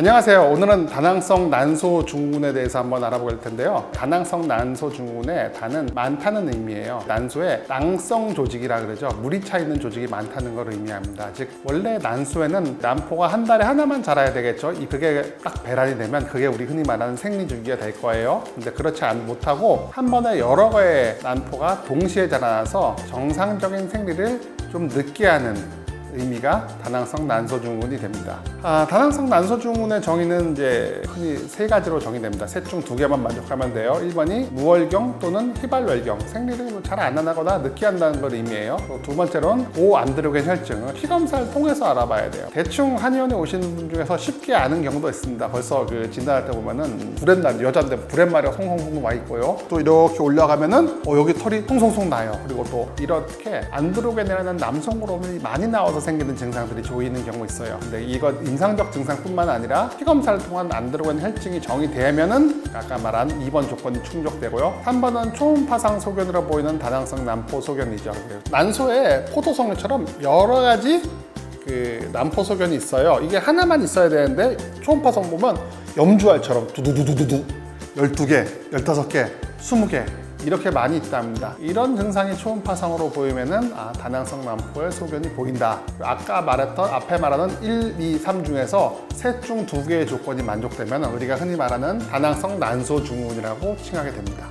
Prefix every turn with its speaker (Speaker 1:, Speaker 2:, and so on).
Speaker 1: 안녕하세요. 오늘은 다낭성 난소 증후군에 대해서 한번 알아볼 텐데요. 다낭성 난소 증후군의 단은 많다는 의미예요. 난소에 낭성 조직이라 그러죠. 물이 차 있는 조직이 많다는 걸 의미합니다. 즉 원래 난소에는 난포가 한 달에 하나만 자라야 되겠죠. 이 그게 딱 배란이 되면 그게 우리 흔히 말하는 생리주기가 될 거예요. 근데 그렇지 않- 못하고 한 번에 여러 개의 난포가 동시에 자라나서 정상적인 생리를 좀 늦게 하는 의미가 다낭성 난소증후군이 됩니다. 아, 다낭성 난소증후군의 정의는 이제 흔히 세 가지로 정의됩니다. 셋 중 두 개만 만족하면 돼요. 1번이 무월경 또는 휘발월경, 생리를 잘안 하거나 늦게 한다는 걸 의미해요. 또두 번째로는 고안드로겐 혈증은 피 검사를 통해서 알아봐야 돼요. 대충 한의원에 오시는 분 중에서 쉽게 아는 경우도 있습니다. 벌써 그 진단할 때 보면은 브렛날 여자인데 브렛마리가 송송송 와 있고요. 또 이렇게 올라가면은 어, 여기 털이 송송송 나요. 그리고 또 이렇게 안드로겐이라는 남성 호르몬이 많이 나와서 생기는 증상들이 보이는 경우 있어요. 근데 이거 임상적 증상뿐만 아니라 피 검사를 통한 안드로겐 혈증이 정의되면은 아까 말한 2번 조건이 충족되고요. 3번은 초음파상 소견으로 보이는 다낭성 난포 소견이죠. 난소에 포도송이처럼 여러 가지 그 난포 소견이 있어요. 이게 하나만 있어야 되는데 초음파성 보면 염주알처럼 두두두두두두 12개, 15개, 20개 이렇게 많이 있답니다. 이런 증상이 초음파상으로 보이면은 아, 다낭성 난포의 소견이 보인다. 아까 말했던 앞에 말하는 1, 2, 3 중에서 셋 중 두 개의 조건이 만족되면 우리가 흔히 말하는 다낭성 난소 증후군이라고 칭하게 됩니다.